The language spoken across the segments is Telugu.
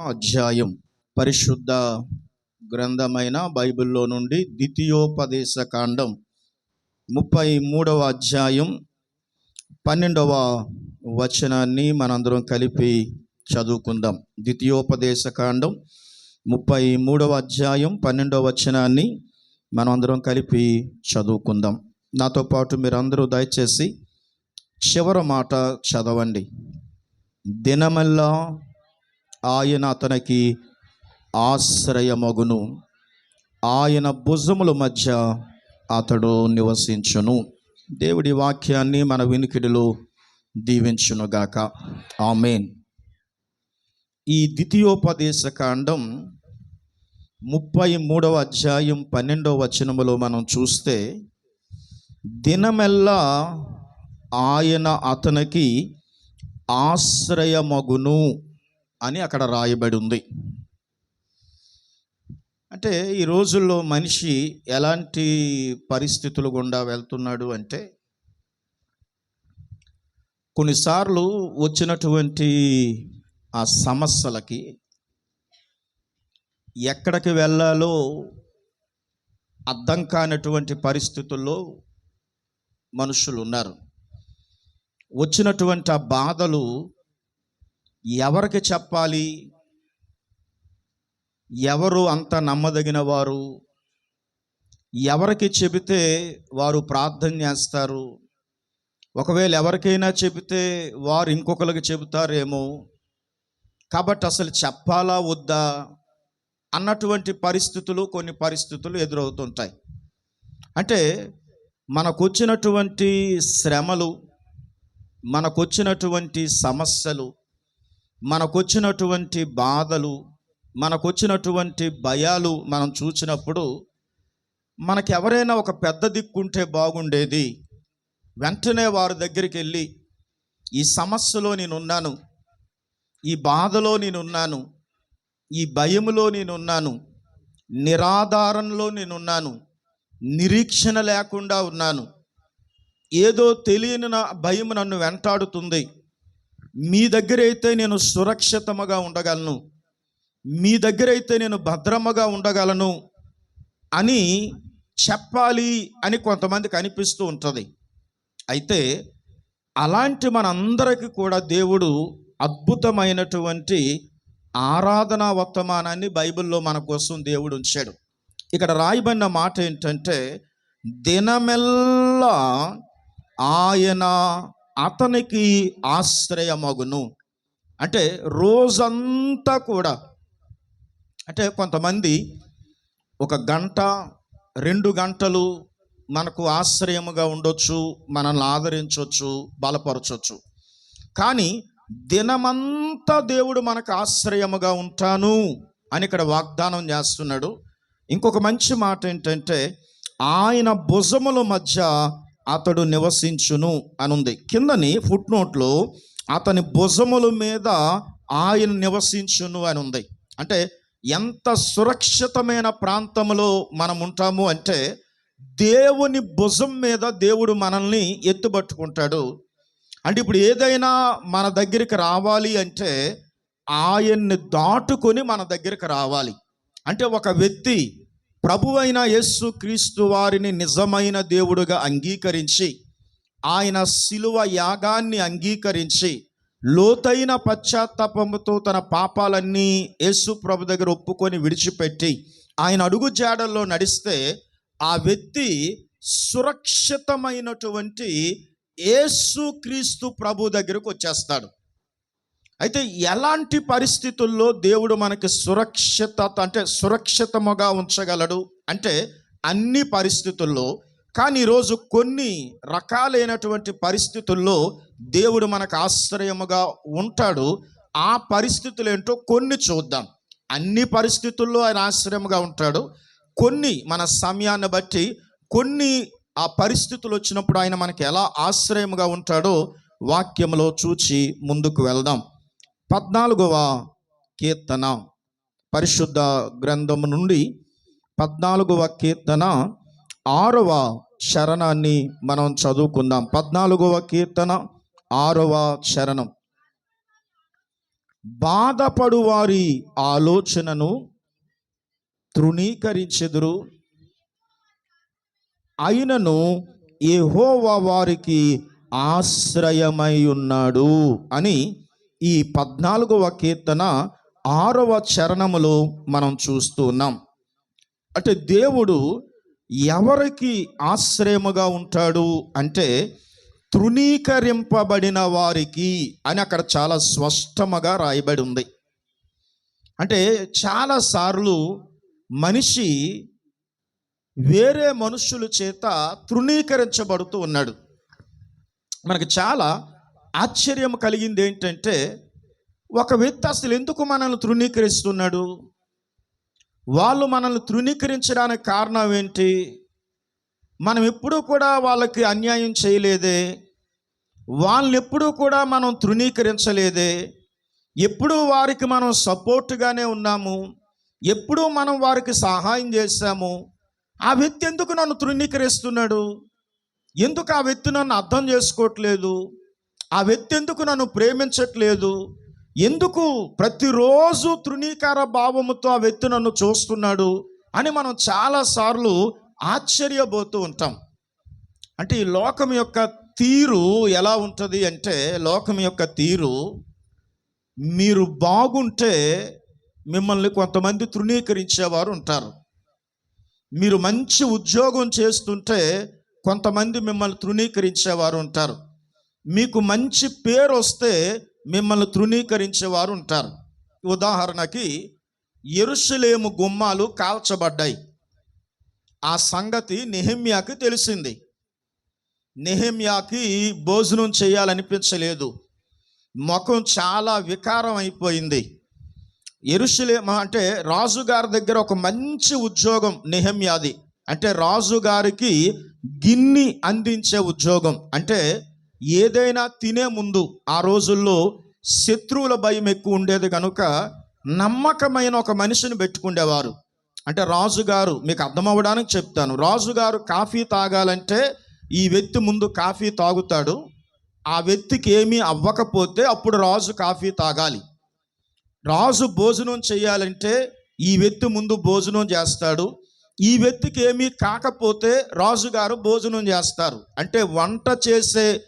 అధ్యాయం పరిశుద్ధ గ్రంథమైన బైబిల్లో నుండి ద్వితీయోపదేశ కాండం ముప్పై మూడవ అధ్యాయం పన్నెండవ వచనాన్ని మనందరం కలిపి చదువుకుందాం. ద్వితీయోపదేశ కాండం ముప్పై మూడవ అధ్యాయం పన్నెండవ వచనాన్ని మనమందరం కలిపి చదువుకుందాం. నాతో పాటు మీరందరూ దయచేసి చివరి మాట చదవండి. దినమల్లా ఆయన అతనికి ఆశ్రయమగును. ఆయన భుజముల మధ్య అతడు నివసించును. దేవుడి వాక్యాన్ని మన వినికిడిలో దీవించునుగాక. ఆమెన్. ఈ ద్వితీయోపదేశ కాండం ముప్పై మూడవ అధ్యాయం పన్నెండవ వచనములో మనం చూస్తే దినమెల్లా ఆయన అతనికి ఆశ్రయమగును. అని అక్కడ రాయబడి ఉంది అంటే ఈ రోజుల్లో మనిషి ఎలాంటి పరిస్థితులు గుండా వెళ్తున్నాడు అంటే కొన్నిసార్లు వచ్చినటువంటి ఆ సమస్యలకి ఎక్కడికి వెళ్ళాలో అర్థం కానటువంటి పరిస్థితుల్లో మనుషులు ఉన్నారు వచ్చినటువంటి ఆ బాధలు ఎవరికి చెప్పాలి? ఎవరు అంత నమ్మదగిన వారు ఎవరికి చెబితే వారు ప్రార్థన చేస్తారు? ఒకవేళ ఎవరికైనా చెబితే వారు ఇంకొకరికి చెబుతారేమో? కాబట్టి అసలు చెప్పాలా వద్దా? అన్నటువంటి పరిస్థితులు కొన్ని పరిస్థితులు ఎదురవుతుంటాయి. అంటే మనకొచ్చినటువంటి శ్రమలు మనకొచ్చినటువంటి సమస్యలు మనకొచ్చినటువంటి బాధలు మనకొచ్చినటువంటి భయాలు మనం చూసినప్పుడు మనకి ఎవరైనా ఒక పెద్ద దిక్కుంటే బాగుండేది. వెంటనే వారి దగ్గరికి వెళ్ళి ఈ సమస్యలో నేనున్నాను ఈ బాధలో నేనున్నాను ఈ భయములో నేనున్నాను నిరాధారంలో నేనున్నాను నిరీక్షణ లేకుండా ఉన్నాను. ఏదో తెలియని నా భయం నన్ను వెంటాడుతుంది. మీ దగ్గర అయితే నేను సురక్షితముగా ఉండగలను. మీ దగ్గర అయితే నేను భద్రముగా ఉండగలను అని చెప్పాలి అని కొంతమందికి అనిపిస్తూ ఉంటుంది. అయితే అలాంటి మనందరికీ కూడా దేవుడు అద్భుతమైనటువంటి ఆరాధనా వర్తమానాన్ని బైబిల్లో మన కోసం దేవుడు ఉంచాడు. ఇక్కడ రాయబడిన మాట ఏంటంటే దినమెల్లా ఆయన అతనికి ఆశ్రయమగును. అంటే రోజంతా కూడా అంటే కొంతమంది ఒక గంట రెండు గంటలు మనకు ఆశ్రయముగా ఉండొచ్చు మనల్ని ఆదరించవచ్చు బలపరచవచ్చు కానీ దినమంతా దేవుడు మనకు ఆశ్రయముగా ఉంటాను అని ఇక్కడ వాగ్దానం చేస్తున్నాడు. ఇంకొక మంచి మాట ఏంటంటే ఆయన భుజముల మధ్య అతడు నివసించును అనుంది. కిందని ఫుట్ నోట్లో అతని భుజముల మీద ఆయన నివసించును అని ఉంది అంటే ఎంత సురక్షితమైన ప్రాంతంలో మనం ఉంటాము అంటే దేవుని భుజం మీద దేవుడు మనల్ని ఎత్తుపట్టుకుంటాడు అంటే ఇప్పుడు ఏదైనా మన దగ్గరికి రావాలి అంటే ఆయన్ని దాటుకొని మన దగ్గరికి రావాలి. అంటే ఒక వ్యక్తి ప్రభువైన యేసు క్రీస్తు వారిని నిజమైన దేవుడుగా అంగీకరించి ఆయన శిలువ యాగాన్ని అంగీకరించి లోతైన పశ్చాత్తాపముతో తన పాపాలన్నీ యేసు ప్రభు దగ్గర ఒప్పుకొని విడిచిపెట్టి ఆయన అడుగు జాడల్లో నడిస్తే ఆ వ్యక్తి సురక్షితమైనటువంటి యేసు క్రీస్తు ప్రభు దగ్గరకు వచ్చేస్తాడు. అయితే ఎలాంటి పరిస్థితుల్లో దేవుడు మనకి సురక్షిత అంటే సురక్షితముగా ఉంచగలడు? అంటే అన్ని పరిస్థితుల్లో కానీ ఈరోజు కొన్ని రకాలైనటువంటి పరిస్థితుల్లో దేవుడు మనకు ఆశ్రయముగా ఉంటాడు. ఆ పరిస్థితులు ఏంటో కొన్ని చూద్దాం. అన్ని పరిస్థితుల్లో ఆయన ఆశ్రయముగా ఉంటాడు. కొన్ని మన సమయాన్ని బట్టి కొన్ని ఆ పరిస్థితులు వచ్చినప్పుడు ఆయన మనకి ఎలా ఆశ్రయముగా ఉంటాడో వాక్యంలో చూచి ముందుకు వెళ్దాం. పద్నాలుగవ కీర్తన. పరిశుద్ధ గ్రంథము నుండి పద్నాలుగవ కీర్తన ఆరవ శరణాన్ని మనం చదువుకుందాం. పద్నాలుగవ కీర్తన ఆరవ శరణం. బాధపడు వారి ఆలోచనను తృణీకరించెదురు. అయినను ఏహోవా వారికి ఆశ్రయమై ఉన్నాడు అని ఈ పద్నాలుగవ కీర్తన ఆరవ చరణములో మనం చూస్తున్నాం అంటే దేవుడు ఎవరికి ఆశ్రయముగా ఉంటాడు అంటే తృణీకరింపబడిన వారికి అని అక్కడ చాలా స్పష్టముగా రాయబడి ఉంది. అంటే చాలాసార్లు మనిషి వేరే మనుషుల చేత తృణీకరించబడుతూ ఉన్నాడు. మనకు చాలా ఆశ్చర్యం కలిగింది ఏంటంటే ఒక వ్యక్తి అసలు ఎందుకు మనల్ని తృణీకరిస్తున్నాడు? వాళ్ళు మనల్ని తృణీకరించడానికి కారణం ఏంటి? మనం ఎప్పుడూ కూడా వాళ్ళకి అన్యాయం చేయలేదే? వాళ్ళని ఎప్పుడూ కూడా మనం తృణీకరించలేదే? ఎప్పుడూ వారికి మనం సపోర్ట్గానే ఉన్నాము? ఎప్పుడూ మనం వారికి సహాయం చేశాము? ఆ వ్యక్తి ఎందుకు నన్ను తృణీకరిస్తున్నాడు? ఎందుకు ఆ వ్యక్తి నన్ను అర్థం చేసుకోవట్లేదు? ఆ వ్యక్తి ఎందుకు నన్ను ప్రేమించట్లేదు? ఎందుకు ప్రతిరోజు తృణీకార భావముతో ఆ వ్యక్తి నన్ను చూస్తున్నాడు? అని మనం చాలాసార్లు ఆశ్చర్యపోతూ ఉంటాం. అంటే ఈ లోకం యొక్క తీరు ఎలా ఉంటుంది అంటే లోకం యొక్క తీరు మీరు బాగుంటే మిమ్మల్ని కొంతమంది తృణీకరించేవారు ఉంటారు. మీరు మంచి ఉద్యోగం చేస్తుంటే కొంతమంది మిమ్మల్ని తృణీకరించేవారు ఉంటారు. మీకు మంచి పేరు వస్తే మిమ్మల్ని తృణీకరించేవారు ఉంటారు. ఉదాహరణకి ఎరుసలేము గుమ్మాలు కాల్చబడ్డాయి. ఆ సంగతి నెహమ్యాకి తెలిసింది. నెహమ్యాకి భోజనం చేయాలనిపించలేదు. ముఖం చాలా వికారం అయిపోయింది. ఎరుషలేమ అంటే రాజుగారి దగ్గర ఒక మంచి ఉద్యోగం నెహమ్యాది. అంటే రాజుగారికి గిన్ని అందించే ఉద్యోగం. అంటే ఏదైనా తినే ముందు ఆ రోజుల్లో శత్రువుల భయం ఎక్కువ ఉండేది కనుక నమ్మకమైన ఒక మనిషిని పెట్టుకుండేవారు. అంటే రాజుగారు మీకు అర్థమవ్వడానికి చెప్తాను. రాజుగారు కాఫీ తాగాలంటే ఈ వ్యక్తి ముందు కాఫీ తాగుతాడు. ఆ వ్యక్తికి ఏమీ అవ్వకపోతే అప్పుడు రాజు కాఫీ తాగాలి. రాజు భోజనం చేయాలంటే ఈ వ్యక్తి ముందు భోజనం చేస్తాడు. ఈ వ్యక్తికి ఏమీ కాకపోతే రాజుగారు భోజనం చేస్తారు. అంటే వంట చేసే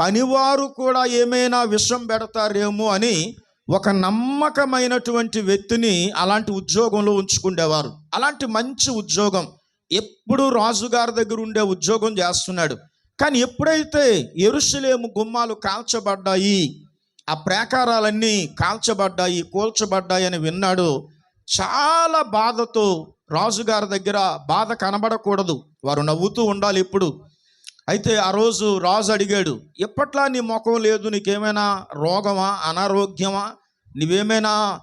పనివారు కూడా ఏమైనా విషం పెడతారేమో అని ఒక నమ్మకమైనటువంటి వ్యక్తిని అలాంటి ఉద్యోగంలో ఉంచుకుండేవారు. అలాంటి మంచి ఉద్యోగం. ఎప్పుడు రాజుగారి దగ్గర ఉండే ఉద్యోగం చేస్తున్నాడు. కానీ ఎప్పుడైతే ఎరుసలేము గుమ్మాలు కాల్చబడ్డాయి ఆ ప్రాకారాలన్నీ కాల్చబడ్డాయి కూల్చబడ్డాయి అని విన్నాడు చాలా బాధతో రాజుగారి దగ్గర బాధ కనబడకూడదు. వారు నవ్వుతూ ఉండాలి ఇప్పుడు అయితే ఆ రోజు రాజు అడిగాడు ఎప్పట్లా నీ ముఖం లేదు? నీకేమైనా రోగమా? అనారోగ్యమా? నువ్వేమైనా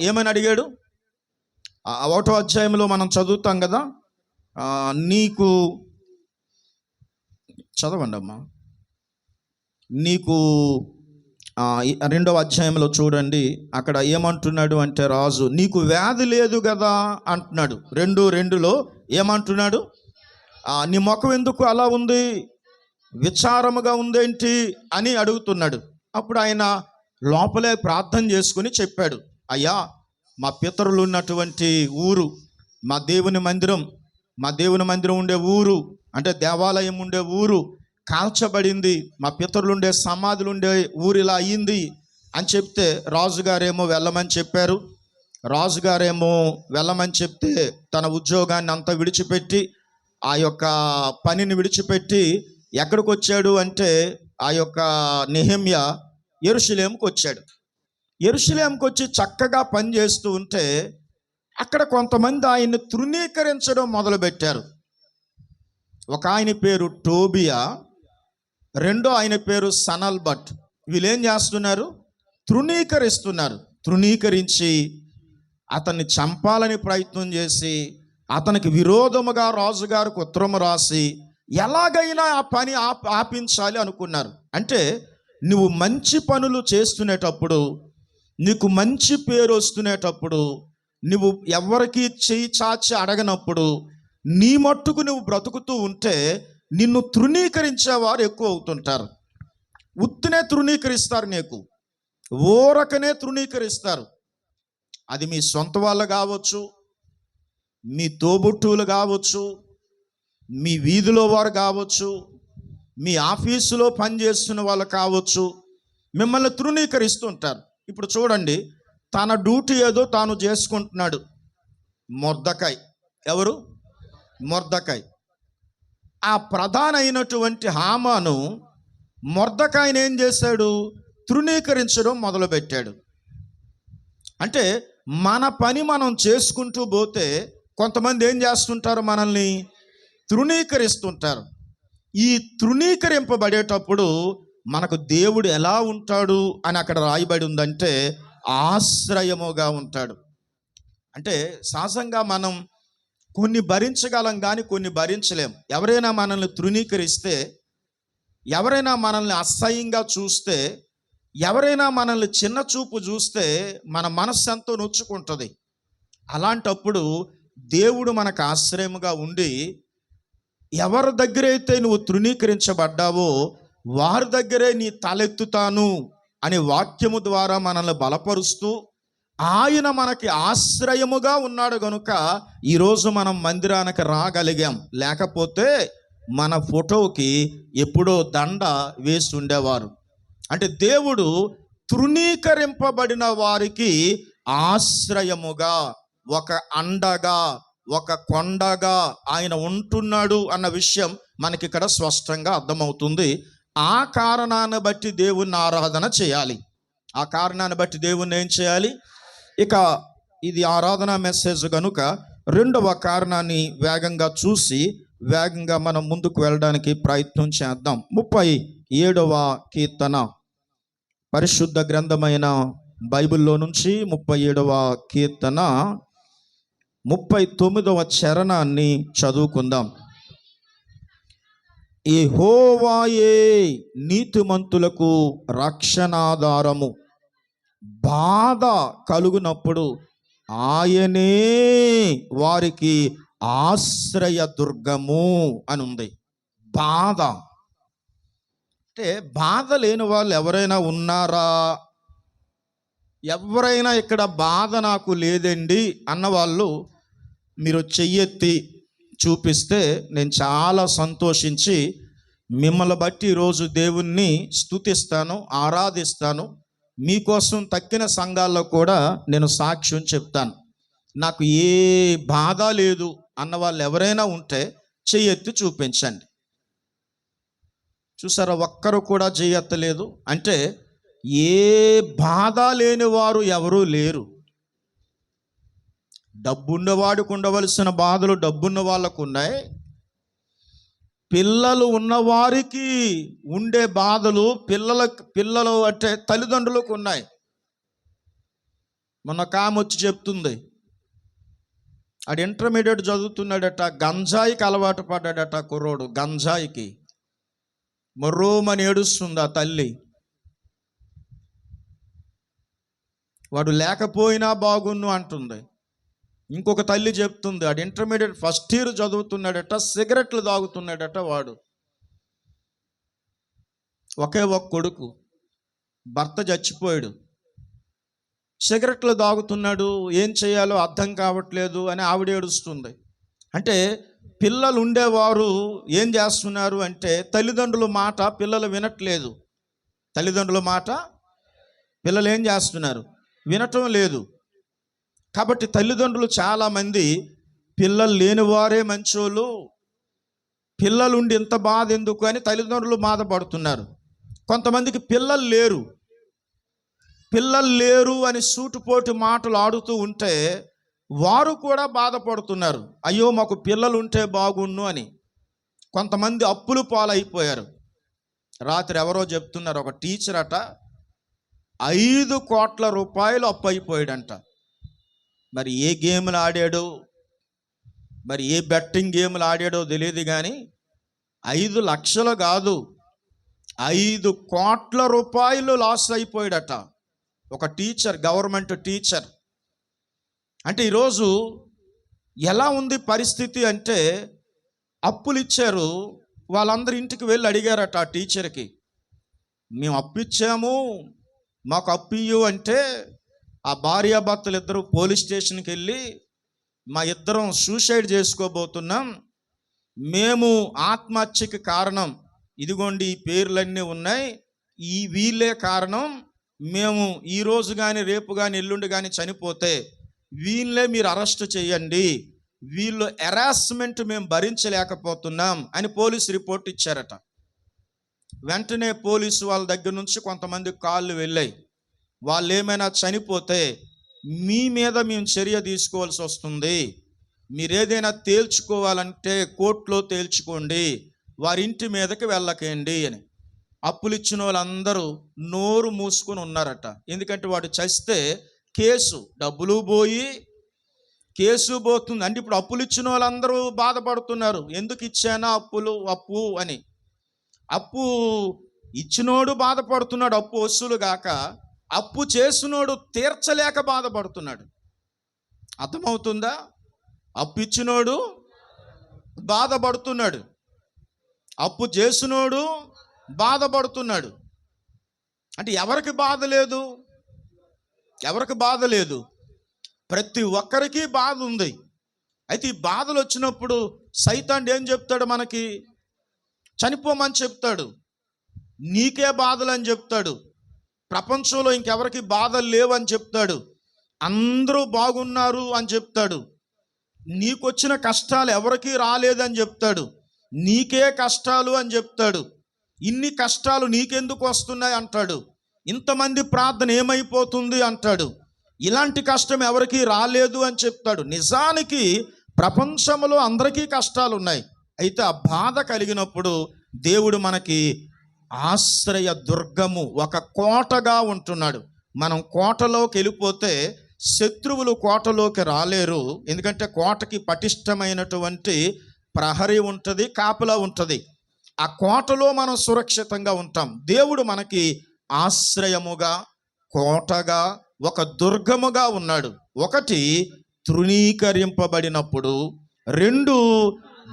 ఏమైనా అడిగాడు? ఒకటో అధ్యాయంలో మనం చదువుతాం కదా? నీకు చదవండి అమ్మా. నీకు రెండవ అధ్యాయంలో చూడండి. అక్కడ ఏమంటున్నాడు అంటే రాజు నీకు వ్యాధి లేదు కదా? అంటున్నాడు. రెండు రెండులో ఏమంటున్నాడు? నీ ముఖం ఎందుకు అలా ఉంది? విచారముగా ఉందేంటి? అని అడుగుతున్నాడు. అప్పుడు ఆయన లోపలే ప్రార్థన చేసుకుని చెప్పాడు. అయ్యా మా పితరులు ఉన్నటువంటి ఊరు మా దేవుని మందిరం మా దేవుని మందిరం ఉండే ఊరు అంటే దేవాలయం ఉండే ఊరు కాల్చబడింది మా పితరులు ఉండే సమాధులు ఉండే ఊరు ఇలా అయ్యింది అని చెప్తే రాజుగారేమో వెళ్ళమని చెప్పారు. రాజుగారేమో వెళ్ళమని చెప్తే తన ఉద్యోగాన్ని అంతా విడిచిపెట్టి ఆ యొక్క పనిని విడిచిపెట్టి ఎక్కడికి వచ్చాడు అంటే ఆ యొక్క నెహమ్య ఎరుషులేంకి వచ్చాడు. ఎరుషులేంకి వచ్చి చక్కగా పని చేస్తూ ఉంటే అక్కడ కొంతమంది ఆయన్ని తృణీకరించడం మొదలుపెట్టారు. ఒక ఆయన పేరు టోబియా రెండో ఆయన పేరు సనల్ భట్ వీళ్ళు ఏం చేస్తున్నారు? తృణీకరిస్తున్నారు. తృణీకరించి అతన్ని చంపాలని ప్రయత్నం చేసి అతనికి విరోధముగా రాజుగారికి ఉత్తరం రాసి ఎలాగైనా ఆ పని ఆప్ ఆపించాలి అనుకున్నారు. అంటే నువ్వు మంచి పనులు చేస్తునేటప్పుడు నీకు మంచి పేరు వస్తునేటప్పుడు నువ్వు ఎవరికి చేయి చాచి అడగనప్పుడు నీ మట్టుకు నువ్వు బ్రతుకుతూ ఉంటే నిన్ను తృణీకరించేవారు ఎక్కువ అవుతుంటారు. ఉత్తినే తృణీకరిస్తారు నీకు. ఊరకనే తృణీకరిస్తారు. అది మీ సొంత వాళ్ళు కావచ్చు మీ తోబుట్టువులు కావచ్చు మీ వీధిలో వారు కావచ్చు మీ ఆఫీసులో పనిచేస్తున్న వాళ్ళు కావచ్చు మిమ్మల్ని తృణీకరిస్తుంటారు. ఇప్పుడు చూడండి తన డ్యూటీ ఏదో తాను చేసుకుంటున్నాడు. మొర్దకాయ్. ఎవరు? మొర్దకాయ్. ఆ ప్రధాన అయినటువంటి హామాను మొర్దకాయని ఏం చేశాడు? తృణీకరించడం మొదలుపెట్టాడు. అంటే మన పని మనం చేసుకుంటూ పోతే కొంతమంది ఏం చేస్తుంటారు మనల్ని తృణీకరిస్తుంటారు. ఈ తృణీకరింపబడేటప్పుడు మనకు దేవుడు ఎలా ఉంటాడు అని అక్కడ రాయబడి ఉందంటే ఆశ్రయముగా ఉంటాడు. అంటే సహజంగా మనం కొన్ని భరించగలం కానీ కొన్ని భరించలేం. ఎవరైనా మనల్ని తృణీకరిస్తే ఎవరైనా మనల్ని అసహ్యంగా చూస్తే ఎవరైనా మనల్ని చిన్న చూపు చూస్తే మన మనస్సు ఎంతో నొచ్చుకుంటుంది. అలాంటప్పుడు దేవుడు మనకు ఆశ్రయముగా ఉండి ఎవరి దగ్గరైతే నువ్వు తృణీకరించబడ్డావో వారి దగ్గరే నీ తలెత్తుతాను అనే వాక్యము ద్వారా మనల్ని బలపరుస్తూ ఆయన మనకి ఆశ్రయముగా ఉన్నాడు గనుక ఈరోజు మనం మందిరానికి రాగలిగాం. లేకపోతే మన ఫోటోకి ఎప్పుడో దండ వేసి ఉండేవారు. అంటే దేవుడు తృణీకరింపబడిన వారికి ఆశ్రయముగా ఒక అండగా ఒక కొండగా ఆయన ఉంటున్నాడు అన్న విషయం మనకి ఇక్కడ స్పష్టంగా అర్థమవుతుంది. ఆ కారణాన్ని బట్టి దేవుణ్ణి ఆరాధన చేయాలి. ఆ కారణాన్ని బట్టి దేవుణ్ణి ఏం చేయాలి? ఇక ఇది ఆరాధన మెసేజ్ కనుక రెండవ కారణాన్ని వేగంగా చూసి వేగంగా మనం ముందుకు వెళ్ళడానికి ప్రయత్నం చేద్దాం. ముప్పై ఏడవ కీర్తన. పరిశుద్ధ గ్రంథమైన బైబిల్లో నుంచి ముప్పై ఏడవ కీర్తన. ముప్పై తొమ్మిదవ చరణాన్ని చదువుకుందాం. ఈ హోవాయే నీతిమంతులకు రక్షణాధారము. బాధ కలుగునప్పుడు ఆయనే వారికి ఆశ్రయ దుర్గము అని ఉంది బాధ. అంటే బాధ లేని వాళ్ళు ఎవరైనా ఉన్నారా? ఎవరైనా ఇక్కడ బాధ నాకు లేదండి అన్నవాళ్ళు మీరు చెయ్యెత్తి చూపిస్తే నేను చాలా సంతోషించి మిమ్మల్ని బట్టి ఈరోజు దేవుణ్ణి స్తుతిస్తాను ఆరాధిస్తాను. మీకోసం తక్కిన సంఘాల్లో కూడా నేను సాక్ష్యం చెప్తాను. నాకు ఏ బాధ లేదు అన్న వాళ్ళు ఎవరైనా ఉంటే చెయ్యెత్తి చూపించండి. చూసారా ఒక్కరు కూడా చెయ్యెత్తలేదు అంటే ఏ బాధ లేని వారు ఎవరూ లేరు. డబ్బున్నవాడికి ఉండవలసిన బాధలు డబ్బున్న వాళ్ళకు ఉన్నాయి పిల్లలు ఉన్నవారికి ఉండే బాధలు పిల్లలకు పిల్లలు అంటే తల్లిదండ్రులకు ఉన్నాయి. మొన్న కామె వచ్చి చెప్తుంది. ఆడు ఇంటర్మీడియట్ చదువుతున్నాడట గంజాయికి అలవాటు పడ్డాడట కుర్రోడు గంజాయికి. మర్రోమని ఏడుస్తుంది ఆ తల్లి. వాడు లేకపోయినా బాగున్ను అంటుంది. ఇంకొక తల్లి చెప్తుంది ఆడు ఇంటర్మీడియట్ ఫస్ట్ ఇయర్ చదువుతున్నాడట సిగరెట్లు తాగుతున్నాడట వాడు. ఒకే ఒక కొడుకు భర్త చచ్చిపోయాడు. సిగరెట్లు తాగుతున్నాడు ఏం చేయాలో అర్థం కావట్లేదు అని ఆవిడ ఏడుస్తుంది. అంటే పిల్లలు ఉండేవారు ఏం చేస్తున్నారు అంటే తల్లిదండ్రుల మాట పిల్లలు వినట్లేదు. తల్లిదండ్రుల మాట పిల్లలు ఏం చేస్తున్నారు? వినటం లేదు. కాబట్టి తల్లిదండ్రులు చాలామంది పిల్లలు లేనివారే మంచోళ్ళు. పిల్లలుండి ఇంత బాధ ఎందుకు అని తల్లిదండ్రులు బాధపడుతున్నారు. కొంతమందికి పిల్లలు లేరు. పిల్లలు లేరు అని సూటుపోటు మాటలు ఆడుతూ ఉంటే వారు కూడా బాధపడుతున్నారు. అయ్యో మాకు పిల్లలు ఉంటే బాగుండు అని. కొంతమంది అప్పులు పాలైపోయారు. రాత్రి ఎవరో చెప్తున్నారు ఒక టీచర్ అట ఐదు కోట్ల రూపాయలు అప్పు అయిపోయాడంట. మరి ఏ గేమ్లు ఆడాడో మరి ఏ బెట్టింగ్ గేమ్లు ఆడాడో తెలియదు కానీ ఐదు లక్షలు కాదు ఐదు కోట్ల రూపాయలు లాస్ అయిపోయాడట. ఒక టీచర్ గవర్నమెంట్ టీచర్. అంటే ఈరోజు ఎలా ఉంది పరిస్థితి అంటే అప్పులు ఇచ్చారు వాళ్ళందరూ ఇంటికి వెళ్ళి అడిగారట ఆ టీచర్కి. మేము అప్పు ఇచ్చాము మాకు అప్పు ఇయ్యు అంటే ఆ భార్యాభర్తలు ఇద్దరు పోలీస్ స్టేషన్కి వెళ్ళి మా ఇద్దరం సూసైడ్ చేసుకోబోతున్నాం. మేము ఆత్మహత్యకి కారణం. ఇదిగోండి ఈ పేర్లన్నీ ఉన్నాయి. ఈ వీళ్ళే కారణం. మేము ఈరోజు కానీ రేపు కానీ ఎల్లుండి కానీ చనిపోతే వీళ్ళే మీరు అరెస్ట్ చేయండి. వీళ్ళు హెరాస్మెంట్ మేము భరించలేకపోతున్నాం అని పోలీస్ రిపోర్ట్ ఇచ్చారట. వెంటనే పోలీసు వాళ్ళ దగ్గర నుంచి కొంతమంది కాళ్ళు వెళ్ళాయి. వాళ్ళు ఏమైనా చనిపోతే మీ మీద మేము చర్య తీసుకోవాల్సి వస్తుంది. మీరు ఏదైనా తేల్చుకోవాలంటే కోర్టులో తేల్చుకోండి. వారి ఇంటి మీదకి వెళ్ళకండి అని. అప్పులు ఇచ్చిన వాళ్ళందరూ నోరు మూసుకొని ఉన్నారట. ఎందుకంటే వాడు చస్తే కేసు డబ్బులు పోయి కేసు పోతుంది. అంటే ఇప్పుడు అప్పులు ఇచ్చిన వాళ్ళందరూ బాధపడుతున్నారు. ఎందుకు ఇచ్చానా అప్పులు అప్పు అని. అప్పు ఇచ్చినోడు బాధపడుతున్నాడు. అప్పు వసూలు గాక అప్పు చేసినోడు తీర్చలేక బాధపడుతున్నాడు. అర్థమవుతుందా? అప్పు ఇచ్చినోడు బాధపడుతున్నాడు. అప్పు చేసినోడు బాధపడుతున్నాడు. అంటే ఎవరికి బాధ లేదు? ఎవరికి బాధ లేదు? ప్రతి ఒక్కరికి బాధ ఉంది. అయితే ఈ బాధలు వచ్చినప్పుడు సైతాన్ ఏం చెప్తాడు మనకి? చనిపోమని చెప్తాడు. నీకే బాధలు అని చెప్తాడు. ప్రపంచంలో ఇంకెవరికి బాధలు లేవని చెప్తాడు. అందరూ బాగున్నారు అని చెప్తాడు. నీకొచ్చిన కష్టాలు ఎవరికి రాలేదని చెప్తాడు. నీకే కష్టాలు అని చెప్తాడు. ఇన్ని కష్టాలు నీకెందుకు వస్తున్నాయి అంటాడు. ఇంతమంది ప్రార్థన ఏమైపోతుంది అంటాడు. ఇలాంటి కష్టం ఎవరికీ రాలేదు అని చెప్తాడు. నిజానికి ప్రపంచంలో అందరికీ కష్టాలు ఉన్నాయి అయితే ఆ బాధ కలిగినప్పుడు దేవుడు మనకి ఆశ్రయ దుర్గము ఒక కోటగా ఉంటున్నాడు. మనం కోటలోకి వెళ్ళిపోతే శత్రువులు కోటలోకి రాలేరు. ఎందుకంటే కోటకి పటిష్టమైనటువంటి ప్రహరీ ఉంటుంది కాపలా ఉంటుంది. ఆ కోటలో మనం సురక్షితంగా ఉంటాం. దేవుడు మనకి ఆశ్రయముగా కోటగా ఒక దుర్గముగా ఉన్నాడు. ఒకటి తృణీకరింపబడినప్పుడు రెండు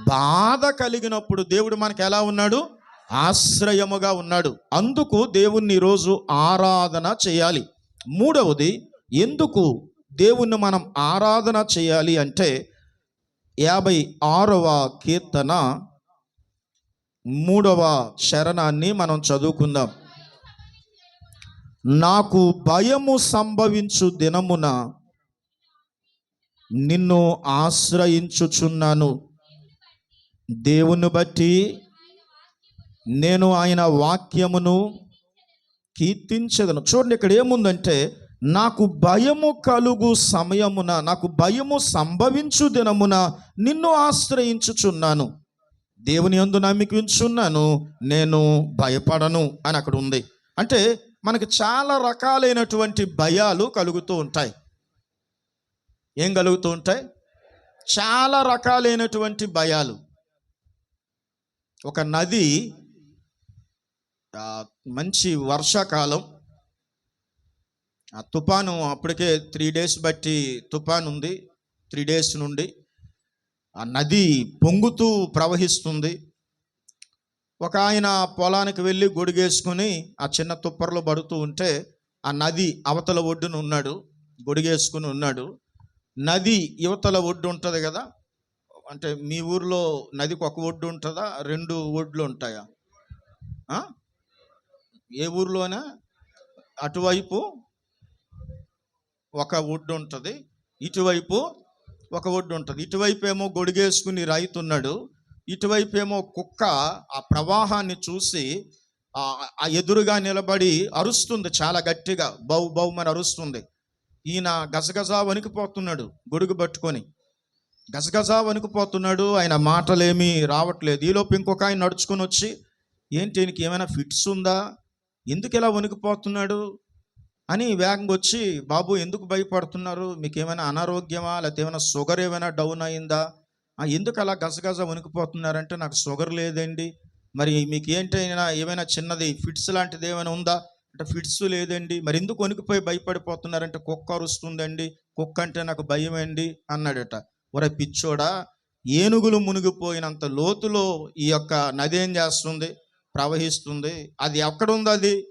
బాధ కలిగినప్పుడు దేవుడు మనకి ఎలా ఉన్నాడు? ఆశ్రయముగా ఉన్నాడు. అందుకు దేవుణ్ణి ఈరోజు ఆరాధన చేయాలి. మూడవది ఎందుకు దేవుణ్ణి మనం ఆరాధన చేయాలి అంటే యాభై ఆరవ కీర్తన మూడవ శరణాన్ని మనం చదువుకుందాం. నాకు భయము సంభవించు దినమున నిన్ను ఆశ్రయించుచున్నాను. దేవుని బట్టి నేను ఆయన వాక్యమును కీర్తించదను చూడండి ఇక్కడ ఏముందంటే నాకు భయము కలుగు సమయమున నాకు భయము సంభవించు దినమున నిన్ను ఆశ్రయించుచున్నాను. దేవుని యందు నమ్మికించున్నాను నేను భయపడను అని అక్కడ ఉంది. అంటే మనకి చాలా రకాలైనటువంటి భయాలు కలుగుతూ ఉంటాయి. ఏం కలుగుతూ ఉంటాయి? చాలా రకాలైనటువంటి భయాలు. ఒక నది మంచి వర్షాకాలం. ఆ తుఫాను అప్పటికే త్రీ డేస్ బట్టి తుఫాన్ ఉంది. త్రీ డేస్ నుండి ఆ నది పొంగుతూ ప్రవహిస్తుంది. ఒక ఆయన పొలానికి వెళ్ళి గొడుగేసుకుని ఆ చిన్న తుప్పర్లు పడుతూ ఉంటే ఆ నది అవతల ఒడ్డున ఉన్నాడు. గొడుగేసుకుని ఉన్నాడు. నది యువతల ఒడ్డు ఉంటుంది కదా? అంటే మీ ఊర్లో నదికి ఒక ఒడ్డు ఉంటుందా? రెండు ఒడ్లు ఉంటాయా? ఏ ఊర్లోనా? అటువైపు ఒక ఒడ్డు ఉంటుంది. ఇటువైపు ఒక ఒడ్డు ఉంటుంది. ఇటువైపు ఏమో గొడిగేసుకుని రైతున్నాడు. ఇటువైపు ఏమో కుక్క ఆ ప్రవాహాన్ని చూసి ఆ ఎదురుగా నిలబడి అరుస్తుంది చాలా గట్టిగా. బౌ బౌమని అరుస్తుంది. ఈయన గజగజ వణికిపోతున్నాడు గొడుగు పట్టుకొని. గజగజ వణికిపోతున్నాడు. ఆయన మాటలేమీ రావట్లేదు. ఈలోపు ఇంకొక ఆయన నడుచుకొని వచ్చి ఏంటి ఈయనకి ఏమైనా ఫిట్స్ ఉందా? ఎందుకు ఇలా వణికిపోతున్నాడు అని వేగంగా వచ్చి బాబు ఎందుకు భయపడుతున్నారు? మీకు ఏమైనా అనారోగ్యమా? లేకపోతే ఏమైనా షుగర్ ఏమైనా డౌన్ అయిందా? ఎందుకు అలా గజగజ వణికిపోతున్నారంటే నాకు షుగర్ లేదండి. మరి మీకు ఏంటైనా ఏమైనా చిన్నది ఫిట్స్ లాంటిది ఏమైనా ఉందా? అంటే ఫిట్స్ లేదండి. మరి ఎందుకు వణికిపోయి భయపడిపోతున్నారంటే కుక్క అరుస్తుందండి. కుక్క అంటే నాకు భయం అండి అన్నాడట. ఒరే పిచ్చోడా ఏనుగులు మునిగిపోయినంత లోతులో ఈ యొక్క నది ఏం చేస్తుంది? ప్రవహిస్తుంది. అది ఎక్కడుంది అది?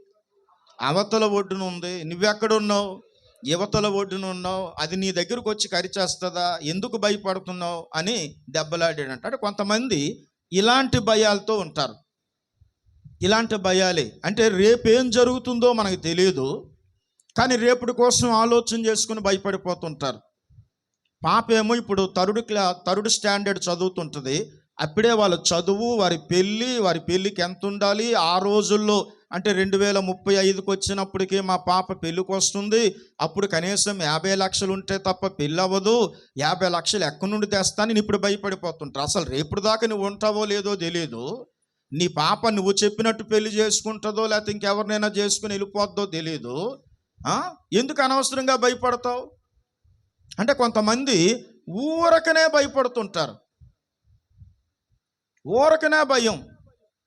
అవతల ఒడ్డున ఉంది. నువ్వెక్కడున్నావు? యువతల ఒడ్డున ఉన్నావు. అది నీ దగ్గరకు వచ్చి కరిచేస్తుందా? ఎందుకు భయపడుతున్నావు? అని దెబ్బలాడాడంట అంటే కొంతమంది ఇలాంటి భయాలతో ఉంటారు. ఇలాంటి భయాలే. అంటే రేపు ఏం జరుగుతుందో మనకు తెలియదు కానీ రేపటి కోసం ఆలోచన చేసుకుని భయపడిపోతుంటారు. పాపేమో ఇప్పుడు తరుడు క్లా తరుడు స్టాండర్డ్ చదువుతుంటుంది. అప్పుడే వాళ్ళ చదువు వారి పెళ్ళి వారి పెళ్ళికి ఎంత ఉండాలి ఆ రోజుల్లో అంటే రెండు వేల ముప్పై ఐదుకి వచ్చినప్పటికీ మా పాప పెళ్ళికి వస్తుంది అప్పుడు కనీసం యాభై లక్షలు ఉంటే తప్ప పెళ్ళి అవ్వదు యాభై లక్షలు ఎక్కడి నుండి తెస్తానని ఇప్పుడు భయపడిపోతుంటారు అసలు రేపు దాకా నువ్వు ఉంటావో లేదో తెలియదు నీ పాప నువ్వు చెప్పినట్టు పెళ్ళి చేసుకుంటుందో లేకపోతే ఇంకెవరినైనా చేసుకుని వెళ్ళిపోద్దో తెలియదు ఎందుకు అనవసరంగా భయపడతావు? అంటే కొంతమంది ఊరకనే భయపడుతుంటారు. ఊరకనే భయం.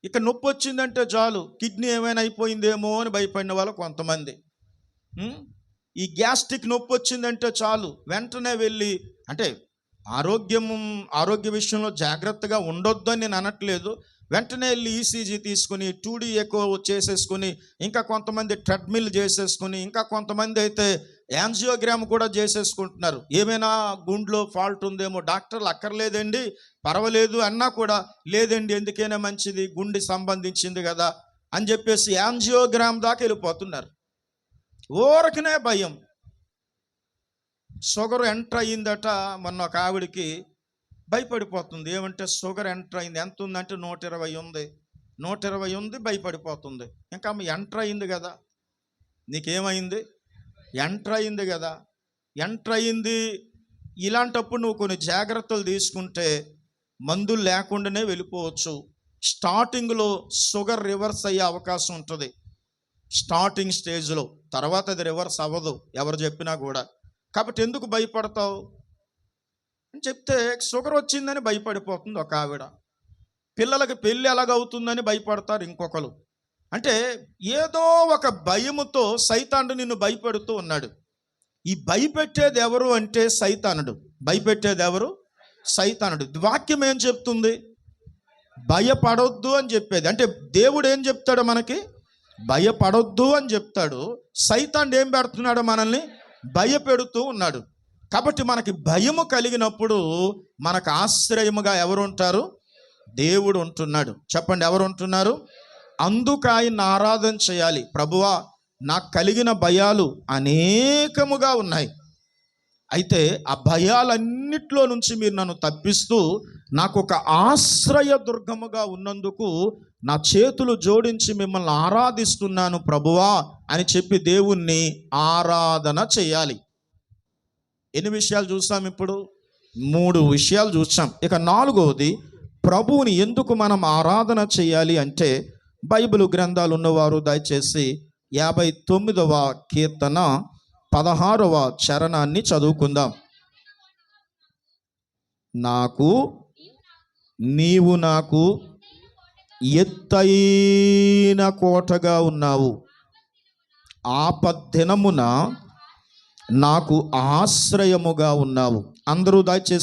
ఇక నొప్పి వచ్చిందంటే చాలు కిడ్నీ ఏమైనా అయిపోయిందేమో అని భయపడిన వాళ్ళు కొంతమంది. ఈ గ్యాస్ట్రిక్ నొప్పి వచ్చిందంటే చాలు వెంటనే వెళ్ళి అంటే ఆరోగ్యం ఆరోగ్య విషయంలో జాగ్రత్తగా ఉండొద్దు అని నేను అనట్లేదు. వెంటనే వెళ్ళి ఈసీజీ తీసుకుని టూడీ ఎక్కువ చేసేసుకుని ఇంకా కొంతమంది ట్రెడ్మిల్ చేసేసుకుని ఇంకా కొంతమంది అయితే యాంజియోగ్రామ్ కూడా చేసేసుకుంటున్నారు. ఏమైనా గుండెలో ఫాల్ట్ ఉందేమో డాక్టర్లు అక్కర్లేదండి పర్వాలేదు అన్నా కూడా లేదండి ఎందుకైనా మంచిది గుండె సంబంధించింది కదా అని చెప్పేసి యాంజియోగ్రామ్ దాకా వెళ్ళిపోతున్నారు. ఊరకనే భయం. షుగర్ ఎంటర్ అయ్యిందట మొన్న ఒక ఆవిడకి భయపడిపోతుంది. ఏమంటే షుగర్ ఎంటర్ అయింది. ఎంత ఉందంటే నూట ఇరవై ఉంది. నూట ఇరవై ఉంది భయపడిపోతుంది. ఇంకా ఆమె ఎంటర్ అయింది కదా. నీకేమైంది? ఎంటర్ అయింది కదా. ఎంటర్ అయింది. ఇలాంటప్పుడు నువ్వు కొన్ని జాగ్రత్తలు తీసుకుంటే మందులు లేకుండానే వెళ్ళిపోవచ్చు. స్టార్టింగ్లో షుగర్ రివర్స్ అయ్యే అవకాశం ఉంటుంది. స్టార్టింగ్ స్టేజ్లో. తర్వాత అది రివర్స్ అవ్వదు. ఎవరు చెప్పినా కూడా. కాబట్టి ఎందుకు భయపడతావు? అని చెప్తే షుగర్ వచ్చిందని భయపడిపోతుంది ఒక ఆవిడ. పిల్లలకి పెళ్ళి ఎలాగవుతుందని భయపడతారు ఇంకొకరు. అంటే ఏదో ఒక భయముతో సైతానుడు నిన్ను భయపెడుతూ ఉన్నాడు. ఈ భయపెట్టేది ఎవరు అంటే సైతానుడు. భయపెట్టేది ఎవరు? సైతానుడు. వాక్యం ఏం చెప్తుంది? భయపడొద్దు అని చెప్పేది. అంటే దేవుడు ఏం చెప్తాడు మనకి? భయపడొద్దు అని చెప్తాడు. సైతాన్ ఏం పెడుతున్నాడు మనల్ని? భయపెడుతూ ఉన్నాడు. కాబట్టి మనకి భయము కలిగినప్పుడు మనకు ఆశ్రయముగా ఎవరు ఉంటారు దేవుడు ఉంటున్నాడు. చెప్పండి ఎవరు ఉంటున్నారు అందుకు ఆయన్ని ఆరాధన చేయాలి. ప్రభువా నాకు కలిగిన భయాలు అనేకముగా ఉన్నాయి. అయితే ఆ భయాలన్నిట్లో నుంచి మీరు నన్ను తప్పిస్తూ నాకు ఒక ఆశ్రయ దుర్గముగా ఉన్నందుకు నా చేతులు జోడించి మిమ్మల్ని ఆరాధిస్తున్నాను ప్రభువా అని చెప్పి దేవుణ్ణి ఆరాధన చేయాలి. ఎన్ని విషయాలు చూసాం ఇప్పుడు? మూడు విషయాలు చూసాం ఇక నాలుగవది ప్రభువుని ఎందుకు మనం ఆరాధన చేయాలి అంటే బైబిల్ గ్రంథాలు ఉన్నవారు దయచేసి యాభై తొమ్మిదవ కీర్తన పదహారవ చరణాన్ని చదువుకుందాం. నాకు నీవు నాకు ఎత్తైన కోటగా ఉన్నావు. ఆపద్దినమున నాకు ఆశ్రయముగా ఉన్నావు. అందరూ దయచేసి